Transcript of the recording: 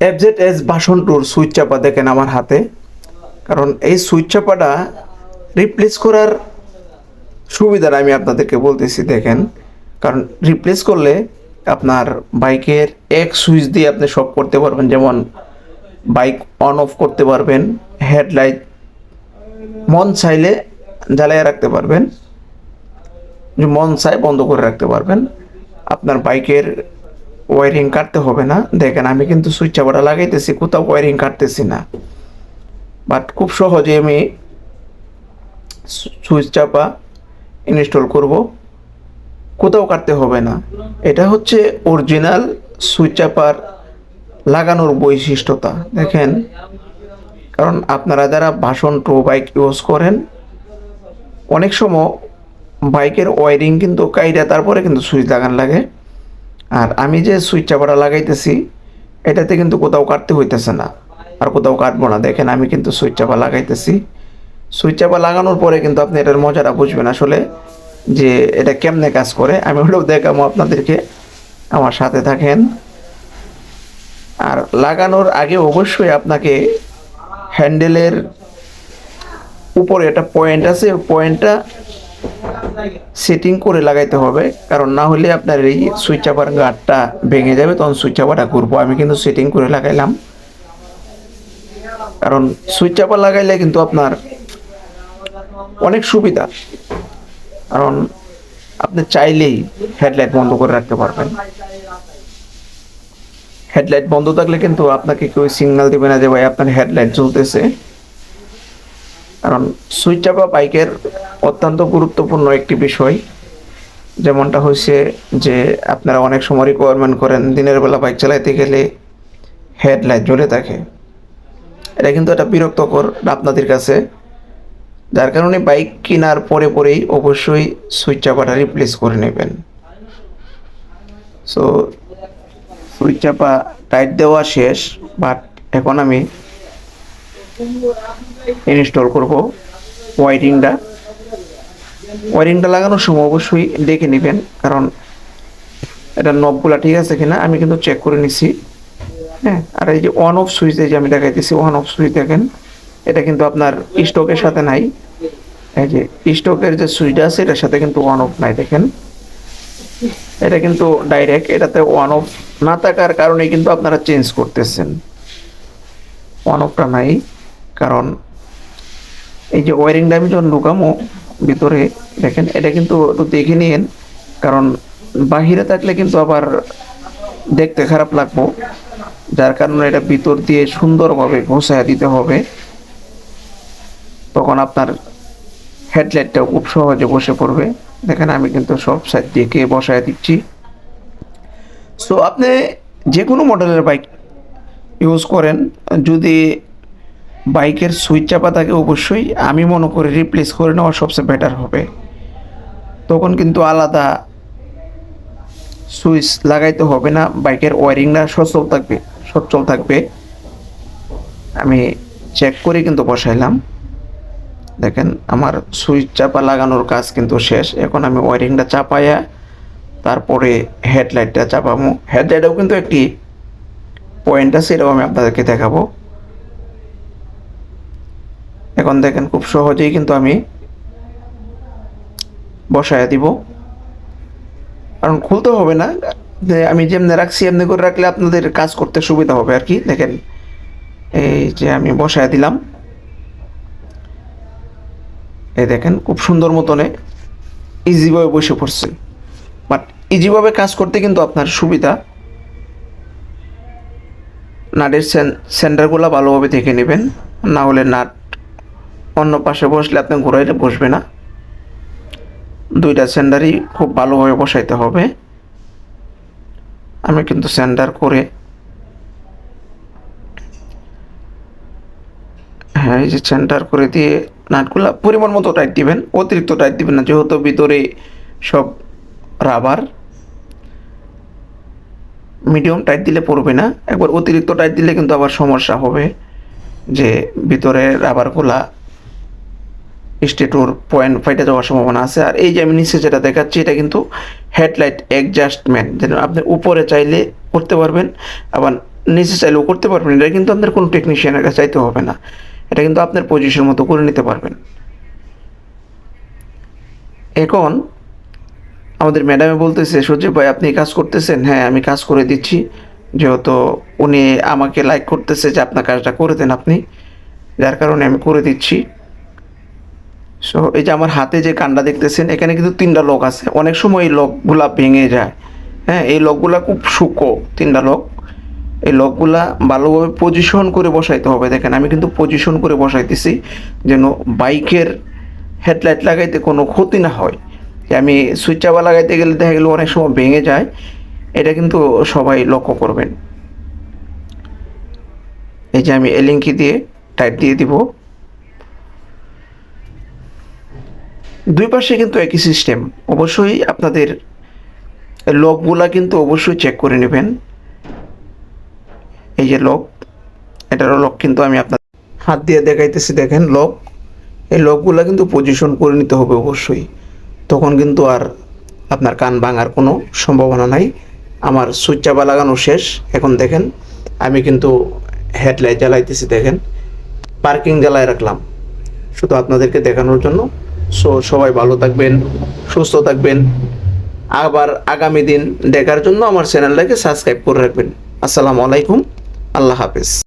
FZ S বাসন টুর switch চাপা দেখেন আমার হাতে। কারণ এই সুইচ চাপাটা রিপ্লেস করার সুবিধাটা আমি আপনাদেরকে বলতেছি, দেখেন। কারণ রিপ্লেস করলে আপনার বাইকের এক সুইচ দিয়ে আপনি সব করতে পারবেন। যেমন বাইক অন অফ করতে পারবেন হেডলাইট মন চাইলে জ্বালিয়ে রাখতে পারবেন, মন চাই বন্ধ করে রাখতে পারবেন। আপনার বাইকের ওয়ারিং কাটতে হবে না। দেখেন, আমি কিন্তু সুইচ চাপাটা লাগাইতেছি, কোথাও ওয়ারিং কাটতেছি না। বাট খুব সহজে আমি সুইচ চাপা ইনস্টল করব। কোথাও কাটতে হবে না। এটা হচ্ছে অরিজিনাল সুইচ চাপার লাগানোর বৈশিষ্ট্যতা। দেখেন, কারণ আপনারা যারা ভাষণ টু বাইক ইউজ করেন, অনেক সময় বাইকের ওয়ারিং কিন্তু কাইরা তারপরে কিন্তু সুইচ লাগান লাগে। আর আমি যে সুইচ চাপাটা লাগাইতেছি, এটাতে কিন্তু কোথাও কাটতে হইতেছে না। আর কোথাও কাটবো না। দেখেন, আমি কিন্তু সুইচ চাপা লাগাইতেছি। সুইচ চাপা লাগানোর পরে কিন্তু আপনি এটার মজাটা বুঝবেন আসলে যে এটা কেমনে কাজ করে। আমি হলেও দেখাবো আপনাদেরকে। আমার সাথে থাকেন। আর লাগানোর আগে অবশ্যই আপনাকে হ্যান্ডেলের উপরে একটা পয়েন্ট আছে। পয়েন্টটা সেটিং করে লাগাইতে হবে, কারণ না হলে আপনার এই সুইচ চাপার গার্ডটা ভেঙে যাবে, তখন সুইচ চাপাটা ঘুরবো। আমি কিন্তু সেটিং করে লাগাইলাম। কারণ সুইচ চাপা লাগাইলে কিন্তু আপনার অনেক সুবিধা। কারণ আপনি চাইলেই হেডলাইট বন্ধ করে রাখতে পারবেন। হেডলাইট বন্ধ থাকলে কিন্তু আপনাকে কেউ সিগন্যাল দেবে না যে, ভাই, আপনার হেডলাইট জ্বলতেছে। কারণ সুইচ চাপা বাইকের অত্যন্ত গুরুত্বপূর্ণ একটি বিষয়, যেমনটা হয়েছে যে আপনারা অনেক সময় রিকোয়ারমেন্ট করেন দিনের বেলা বাইক চালাইতে গেলে হেডলাইট জ্বলে থাকে। এটা কিন্তু একটা বিরক্তকর আপনাদের কাছে, যার কারণে বাইক কেনার পরে পরেই অবশ্যই সুইচ চাপাটা রিপ্লেস করে নেবেন। সো সুইচ চাপা টাইট দেওয়া শেষ বাট এখন আমি ইনস্টল করব ওয়ারিংটা ওয়ারিংটা লাগানোর সময় অবশ্যই দেখে নেবেন, কারণ এটা নবগুলা ঠিক আছে কিনা আমি কিন্তু চেক করে নিছি। হ্যাঁ আর এই যে অন অফ সুইচ যে আমি দেখাইতেছি অন অফ সুইচ দেখেন, এটা কিন্তু আপনার স্টকের সাথে নাই। এই যে স্টকের যে সুইচটা আছে, এটার সাথে কিন্তু অন অফ নাই, দেখেন। এটা কিন্তু ডাইরেক্ট এটাতে অন অফ না থাকার কারণে কিন্তু আপনারা চেঞ্জ করতেছেন। অন অফটা নাই, কারণ এই যে ওয়ারিংটা আমি যখন ঢুকামো ভিতরে দেখেন, এটা কিন্তু একটু দেখে নিন কারণ বাহিরে থাকলে কিন্তু আবার দেখতে খারাপ লাগবো, যার কারণে এটা ভিতর দিয়ে সুন্দরভাবে ঘষায় দিতে হবে। তখন আপনার হেডলাইটটা খুব সহজে বসে পড়বে। দেখেন, আমি কিন্তু সব সাইড দিকে বসায় দিচ্ছি। সো আপনি যে কোনো মডেলের বাইক ইউজ করেন, যদি বাইকের সুইচ চাপা থাকে অবশ্যই। আমি মনে করি রিপ্লেস করে নেওয়া সবচেয়ে বেটার হবে। তখন কিন্তু আলাদা সুইচ লাগাইতে হবে না, বাইকের ওয়ারিংটা সচল থাকবে, সচ্ছল থাকবে। আমি চেক করে কিন্তু বসাইলাম। দেখেন, আমার সুইচ চাপা লাগানোর কাজ কিন্তু শেষ। এখন আমি ওয়ারিংটা চাপাইয়া তারপরে হেডলাইটটা চাপাবো। হেডলাইটেও কিন্তু একটি পয়েন্ট আছে, এটাও আমি আপনাদেরকে দেখাবো। এখন দেখেন খুব সহজেই কিন্তু আমি বসায় দিব। কারণ খুলতে হবে না আমি যেমনি রাখছি এমনি করে রাখলে আপনাদের কাজ করতে সুবিধা হবে আর কি। দেখেন, এই যে আমি বসায় দিলাম। এই দেখেন, খুব সুন্দর মতনে ইজিভাবে বসে পড়ছে। বাট ইজিভাবে কাজ করতে কিন্তু আপনার সুবিধা। নাটের সেন্টারগুলো ভালোভাবে দেখে নেবেন, না হলে নাট অন্য পাশে বসলে আপনি ঘুরাইলে বসবে না। দুইটা সেন্টারই খুব ভালোভাবে বসাইতে হবে। আমি কিন্তু সেন্টার করে হ্যাঁ এই যে সেন্টার করে দিয়ে নাটগুলা পরিমাণ মতো টাইট দিবেন, অতিরিক্ত টাইট দিবেন না, যেহেতু ভিতরে সব রাবার মিডিয়াম টাইট দিলে পড়বে না, একবার অতিরিক্ত টাইট দিলে কিন্তু আবার সমস্যা হবে যে ভিতরে রাবারগুলা স্টেটোর পয়েন্ট ফাইটে যাওয়ার সম্ভাবনা আছে। আর এই যে আমি নিচে যেটা দেখাচ্ছি, এটা কিন্তু হেডলাইট অ্যাডজাস্টমেন্ট যেন আপনি উপরে চাইলে করতে পারবেন, আবার নিচে চাইলেও করতে পারবেন। এটা কিন্তু আপনার কোনো টেকনিশিয়ানের কাছে চাইতে হবে না। এটা কিন্তু আপনার পজিশন মতো করে নিতে পারবেন। এখন আমাদের ম্যাডামে বলতেছে, সজীব ভাই, আপনি কাজ করতেছেন? হ্যাঁ আমি কাজ করে দিচ্ছি। যেহেতু উনি আমাকে লাইক করতেছে যে আপনার কাজটা করে দেন আপনি, যার কারণে আমি করে দিচ্ছি। সো এই যে আমার হাতে যে কান্ডা দেখতেছেন, এখানে কিন্তু তিনটা লক আছে। অনেক সময় এই লকগুলা ভেঙে যায়। হ্যাঁ এই লকগুলা খুব শুকো তিনটা লক। এই লকগুলা ভালোভাবে পজিশন করে বসাইতে হবে। দেখেন, আমি কিন্তু পজিশন করে বসাইতেছি যেন বাইকের হেডলাইট লাগাইতে কোনো ক্ষতি না হয়। আমি সুইচ চাপা লাগাইতে গেলে দেখা গেলে অনেক সময় ভেঙে যায়। এটা কিন্তু সবাই লক্ষ্য করবেন। এই যে আমি এলিঙ্কি দিয়ে টাইট দিয়ে দিব। দুই পাশে কিন্তু একই সিস্টেম অবশ্যই আপনাদের লকগুলা কিন্তু অবশ্যই চেক করে নেবেন। এই যে লক এটারও লক কিন্তু আমি আপনার হাত দিয়ে দেখাইতেছি, দেখেন লক এই লকগুলা কিন্তু পজিশন করে নিতে হবে অবশ্যই। তখন কিন্তু আর আপনার কান ভাঙার কোনো সম্ভাবনা নাই। আমার সুইচ চাপা লাগানো শেষ। এখন দেখেন, আমি কিন্তু হেডলাইট জ্বালাইতেছি, দেখেন। পার্কিং জ্বালায় রাখলাম। শুধু আপনাদেরকে দেখানোর জন্য সো সবাই ভালো থাকবেন, সুস্থ থাকবেন। আবার আগামী দিন দেখার জন্য আমার চ্যানেলটাকে সাবস্ক্রাইব করে রাখবেন। আসসালামু আলাইকুম, আল্লাহ হাফেজ।